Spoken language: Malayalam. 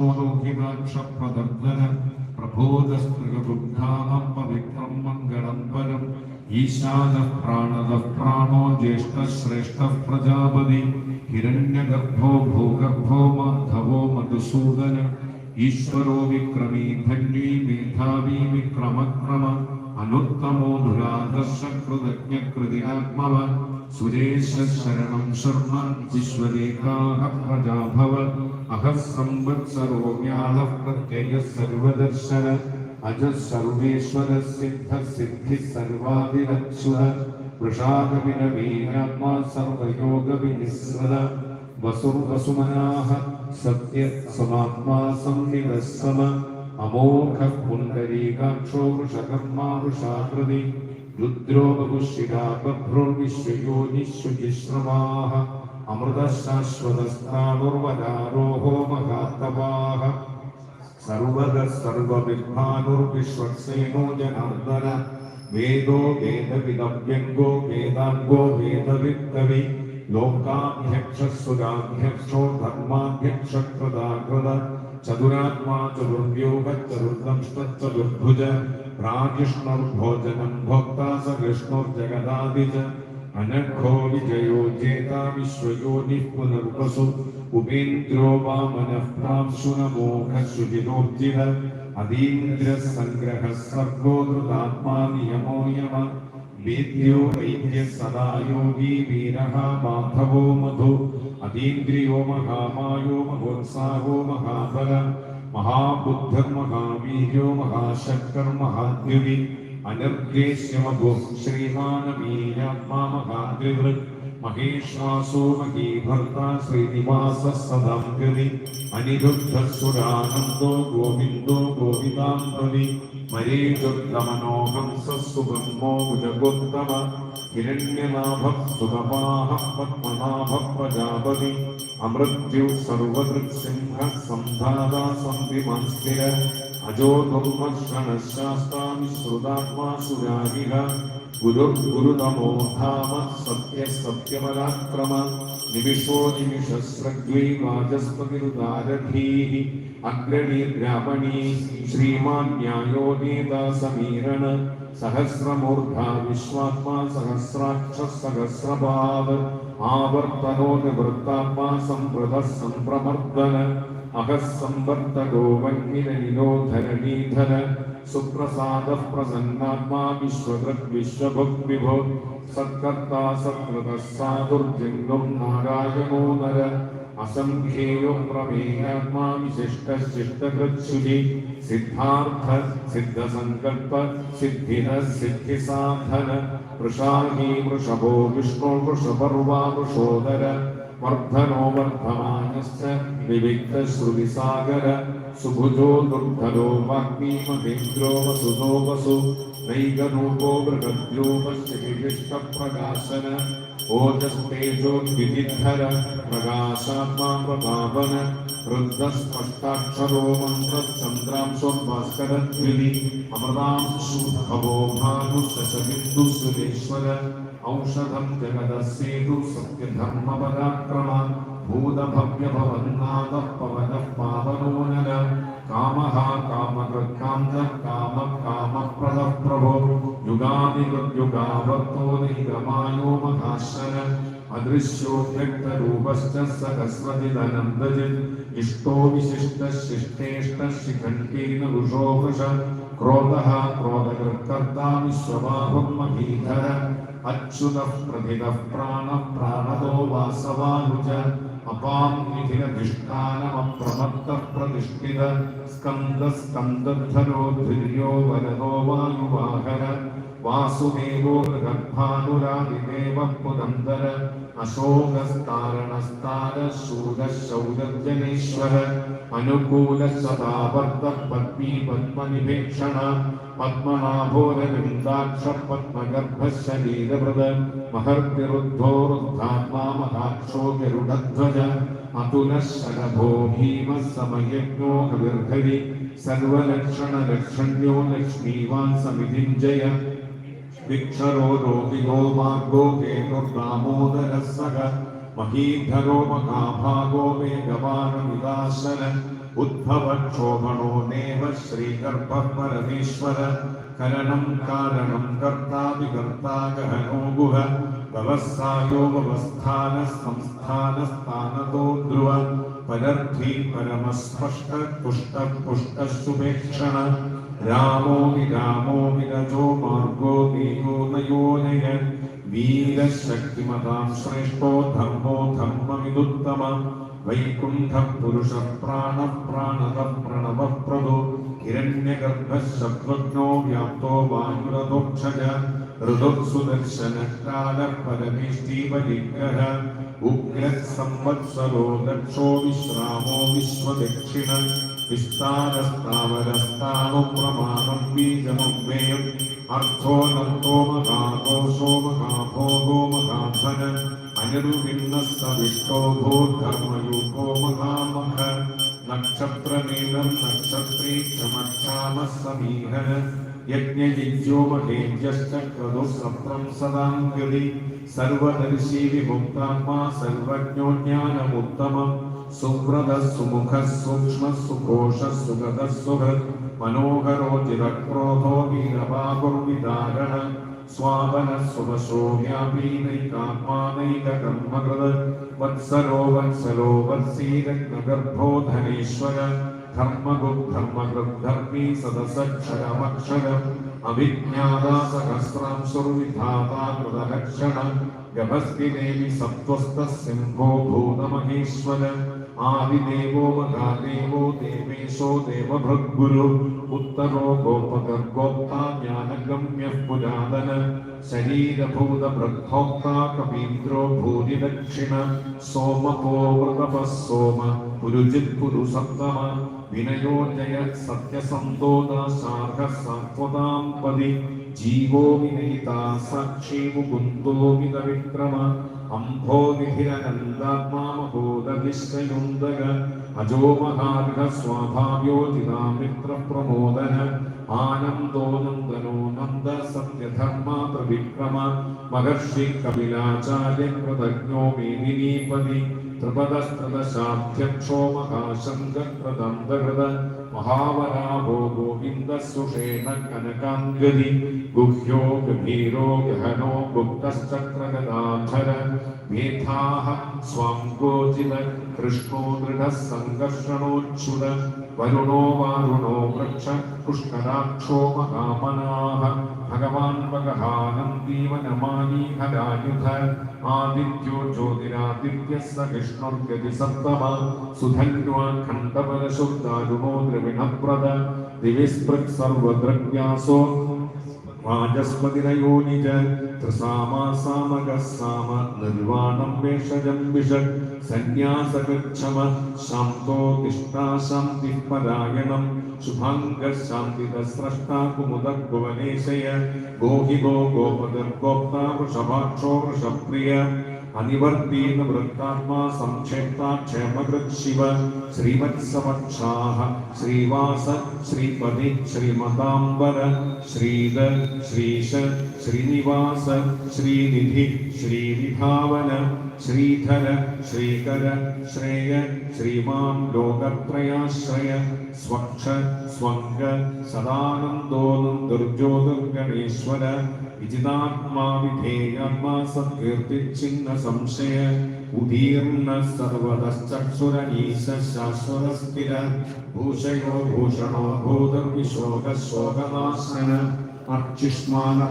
ോഹിതാക്ഷപ്രദർദന പ്രബോധസ്തൃഗുബ്ധാമപവിത്രം മംഗളം പരം ഈശാന പ്രാണത പ്രാണോ ജ്യേഷ്ഠ ശ്രേഷ്ഠ പ്രജാപതി ഹിരണ്യഗർഭോ ഭൂഗർഭോ മാധവോ മധുസൂദന ഈശ്വരോ വിക്രമീ ധന്വീ മേധാവീ വിക്രമക്രമ അനുത്തമോ ദുരാദർശ കൃതജ്ഞകൃതിരാത്മവ സുരേശ ശരണം ശർമ്മ വിശ്വദേകാഹ പ്രജാഭവ. അഹ സംവത്സരോ വ്യാള പ്രത്യയ സർവദർശന. അജ സർവേശ്വര സിദ്ധ സിദ്ധി സർവാതിരക്ഷുര വൃഷാകവിന വീരാത്മാ വസുർവസുമനാഹ സത്യ സമാത്മാ സംനിവസ്സമ അമോഘ പുണ്ടരീകാക്ഷോ വൃഷകർമാ രുദ്രോ ബഹുശിരാ ബഭ്രോ വിശ്വയോനിശ്വജിശ്രമാः അമൃതശാശ്വതസ്ഥാണുർവരാരോഹോ മഹാത്തവാः സർവത സർവവിദ്വാനുർവിശ്വക്സേനോ ജനാർദ്ദന വേദോ വേദവിദവ്യംഗോ വേദാംഗോ വേദവിത്തവി ലോകാധ്യക്ഷസുരാധ്യക്ഷോ ധർമാധ്യക്ഷകൃതാകൃത ചതുരാത്മാ ചതുർവ്യൂഹ ചതുർദംഷ്ടചതുർഭുജ പ്രാകൃഷ്ണർഭോജനം ഭോക്താ സ കൃഷ്ണോർജഗദാദിജ അനഘോ വിജയോ ജേതാ വിശ്വയോനി പുനർവസു ഉപേന്ദ്രോ വാമനഃ പ്രാംശുനമോഘ ശുചിനോർജിത അതീന്ദ്ര സംഗ്രഹ സർഗോ ധൃതാത്മാ നിയമോ യമ സദാ യോഗി വീരഃ മാധവോ മധു അതീന്ദ്രിയോ മഹാമായോ മഹോത്സാഹോ മഹാബല മഹാബുദ്ധർ മഹാവീര്യോ മഹാശക്തർ മഹാദ്യുവി അനർദ്ദേശ്യമഭോ ശ്രീമാനവീരാത്മാ മഹാദ്രിവൃത് മഹേശ്വാസോ മഹീഭർത്ത ശ്രീനിവാസ സദാംഗതി അനിരുദ്ധസുരാനന്ദോ ഗോവിന്ദോ ഗോവിതാംബലി മരീചുദ്ധമനോഹംസസുബ്രഹ്മോ ഭുജഗോത്തമ ഹിരണ്യനാഭ സുതപാഹ പത്മനാഭ പ്രജാപതി अमृत्यु सर्वदृक् सिंह संधारा संधिमस्थिर अजो धर्मशणशास्त्राणि श्रुतात्मा गुरु गुरुर्गुरुतमो धाम सत्य सत्यपराक्रम निमिषो निमिषस्रग्वैवाचस्पतिरुदारथीः अग्रणीर्ग्रामणी श्रीमान् न्यायोनेता समीरण सहस्रमूर्धा विश्वात्मा सहस्राक्षसहस्रभाव आवर्तनो निवृत्तात्मा सम्प्रदः सम्प्रमर्दन अहः संवर्तगो वह्निरनिरोधरणीधर അഹസംവർത്തകോ വന്യനിലോധരണീധര സുപ്രസാദ പ്രസന്നാത്മാ വിശ്വകൃത് വിശ്വഭുക് വിഭോ സത്കർത്താ സത്കൃത സാധുർജംഗം നാരായണോ सिद्धार्थ അസംഖ്യേയോ പ്രമേയാത്മാ വിശിഷ്ട ശിഷ്ടകൃത്സുജി സിദ്ധാർത്ഥ സിദ്ധസങ്കൽപ്പ സിദ്ധിന സിദ്ധിസാധന वर्धनो वर्धमानश्च विविक्तश्रुतिसागर, सुभुजो दुर्धरो वाग्मीमहेन्द्रो वसुधो वसु नैगनूपो मृगद्योपश्चिविष्टप्रकाशन ओजस्तेजोद्विधिधर प्रकाशात्मा प्रभावन वृद्धस्पष्टाक्षरो मन्त्रश्चन्द्रां स्वभास्करद्विनि अमृतां सुभवो ഔഷധം ജഗദസേതു സത്യധർമ്മപരാക്രമ ഭൂതഭവ്യഭവന്നാദ പവന പാവനോനര കാമഃ കാമകൃക്കാന്ത കാമ കാമപ്രദ പ്രഭോ യുഗാദിയുഗാവർത്തോ നിഗമായോ മഹാശന അദൃശ്യോ വ്യക്തരൂപശ്ച സഹസ്രജിതനന്ദജിത് ഇഷ്ടോ വിശിഷ്ട ശിഷ്ടേഷ്ട ശിഖണ്ഡീന ഋഷോ ക്രോധഃ ക്രോധകൃത്കർത്താ അച്യുത പ്രതിത പ്രാണ പ്രാണതോ വാസവാനുജ അപാം നിധിരധിഷ്ഠാനമപ്രമത്ത പ്രതിഷ്ഠിത സ്കന്ദ സ്കന്ദധരോ ധുര്യോ വരദോ വായുവാഹര വാസുദേവോ ഗർഭാനുരാതിദേവ പുരന്ദര അശോകസ്താരണസ്താര ശൂര ശൗരജനേശ്വര അനുകൂല സദാവർത്ത പത്മീ പത്മനിഭീക്ഷണ പത്മനാഭോരവിന്ദാക്ഷ പത്മഗർഭ ശരീരവൃത മഹർത്തിരുദ്ധോ രുദ്ധാത്മാ മഹാക്ഷോ ഗരുഡധ്വജ അതുല ശരഭോ ഭീമ സമയജ്ഞോ ഹവിർഹരി സർവലക്ഷണ ലക്ഷണ്യോ ലക്ഷ്മീവാൻ സമിതിഞ്ജയ വിക്ഷരോ രോഗിയോ മാർഗോ ഹേതുർദാമോദര സഹ മഹീധരോ മഹാഭാഗോ വേഗവാന വിദാശന ഉദ്ഭവക്ഷോഭണോ ദേവ ശ്രീഗർഭ പരമേശ്വര കരണം കാരണം കർത്താ വികർത്താ ഗഹനോ ഗുഹ വ്യവസായോ വ്യവസ്ഥാന സംസ്ഥാന സ്ഥാനതോ ധ്രുവ പരർത്ഥി പരമസ്പഷ്ട പുഷ്ട പുഷ്ട സുപേക്ഷണ രാമോ വിരാമോ വിരജോ മാർഗോ നീയോ നയോ നയ വീരശക്തിമതാം ശ്രേഷ്ഠോ ധർമ്മോ ധർമ്മമിതുത്തമ വൈകുണ്ഠ പുരുഷ പ്രാണ പ്രാണത പ്രണവ പ്രഭു ഹിരണ്യഗർഭ ശബ്ദജ്ഞോ വ്യാപ്തോ വായുരതോക്ഷജ ഋതുസുദർശന കാല പരമേഷ്ടീപരിഗ്രഹ ഉഗ്ര ദക്ഷോ വിശ്രാമോ വിശ്വദക്ഷിണ. विस्तारस्तावरस्तानुप्रमाणं बीजमग्नेयम् अर्थो नर्थो महाकोशो महाभोगो महाधन अनिरुविन्नः सविष्टो विस्तारस्तावरस्तावप्रमादं बीजमर्थोमोषोमोगोमकानिर्भिन्नस्तोभो धर्मयोमकामः नक्षत्रीलं नक्षत्रे चमक्षामः यज्ञयिज्ञोमहेज्यश्च क्रदुस्व्रं सदा सर्वदर्शी विमुक्तात्मा सर्वज्ञो ज्ञानमुत्तमम् സുഹൃത സുമുഖ സൂക്ഷ്മ സുഘോഷ സുഗത സുഹൃത് മനോഹരോ ചിരക്രോധോ വീരപാകുർവിദാരണ സ്വാപന സുവശോ വ്യാപീനൈകാത്മാനൈക കർമ്മകൃത് വത്സരോ വത്സലോ വത്സീരത്നഗർഭോ ധനേശ്വര ധർമ്മഗുദ്ധർമ്മകൃത് ധർമ്മീ സദസക്ഷരമക്ഷരം അവിജ്ഞാത സഹസ്രാംശുർവിധാതാ കൃതലക്ഷണ ഗഭസ്തിദേവി സത്വസ്ഥ സിംഹോ ഭൂതമഹേശ്വര ആദിദേവോ മഹാദേവോ ദേവേശോ ദേവഭൃഗുരു ഉത്തരോ ഗോപകർഗോപ്ത ജ്ഞാനഗമ്യ പുരാതന ശരീരഭൂത ബൃഹോക്ത കവീന്ദ്രോ ഭൂരിദക്ഷിണ സോമപോ വൃതപ സോമ പുരുജിത് പുരു സപ്തമ വിനയോ ജയ സത്യസന്തോത ശാർഹ സാത്വതാം പതി ജീവോ വിനയിത സാക്ഷി മുകുന്ദോ മിത വിക്രമ അംഭോ നിധിരനന്ദാത്മാമഭൂതവിശ്വയുന്തക അജോ മഹാർഹ സ്വാഭാവ്യോജിതാമിത്ര പ്രമോദന ആനന്ദോ നന്ദനോ നന്ദ സത്യധർമ്മ ത്രിവിക്രമ മഹർഷി കപിലാചാര്യ കൃതജ്ഞോ മേദിനീപതി ത്രിപദസ്ത്രദശാധ്യക്ഷോ മഹാശങ്കൃതന്തകൃത महावराभो गोविन्दः सुषेण कनकाङ्गलि गुह्यो गीरोगनो गुप्तश्चक्रगदाधर मेधाः स्वाङ्गोचिन कृष्णो दृढः सङ्कर्षणोच्छुर वरुणो वारुणो वृक्ष, पुष्कराक्षो महामनाः भगवान् वगहानन्दीवनमानी हरायुध आदित्यो ज्योतिरादित्यः स विष्णुर्गति सप्तम। सुधन्वाखण्डपरशुद्धारुणो द्रविणप्रद। दिविस्पृक् सर्वद्रव्यासो വാചസ്പതിരയോ നിജ ത്രിസാമാ സാമക സാമ നിർവാണം വേഷജം വിഷക് സന്യാസഗച്ഛമ ശാന്തോ തിഷ്ഠാ ശാന്തി പരായണം ശുഭാംഗ ശാന്തിത സ്രഷ്ടാ കുമുദ ഭുവനേശയ ഗോഹി ഗോ ഗോപദർ ഗോപ്ത വൃഷഭാക്ഷോ വൃഷപ്രിയ. അനിവർത്തീന വൃത്താത്മാ സംക്ഷേപ്ത ക്ഷേമകൃത് ശിവ. ശ്രീമത്സമക്ഷാഹ ശ്രീവാസ ശ്രീപതി ശ്രീമതാംബര ശ്രീധ ശ്രീശ ശ്രീനിവാസ ശ്രീനിധി ശ്രീവിഭാവന ശ്രീധര ശ്രീകര ശ്രേയ ശ്രീമാം ലോകത്രയാശ്രയ സ്വക്ഷ സ്വംഗ സദാനന്ദോനന്ദുർജ്യോതിർഗണേശ്വര വിജിതാത്മാ വിധേയാത്മാ സത്കീർത്തിച്ചിന്ന സംശയ ഉദീർണ സർവതശ്ചക്ഷുരനീശ ശാശ്വതസ്ഥിര ഭൂഷയോ ഭൂഷണോ ഭൂതർവിശോക ശോകനാശന അർച്ചിഷ്മാന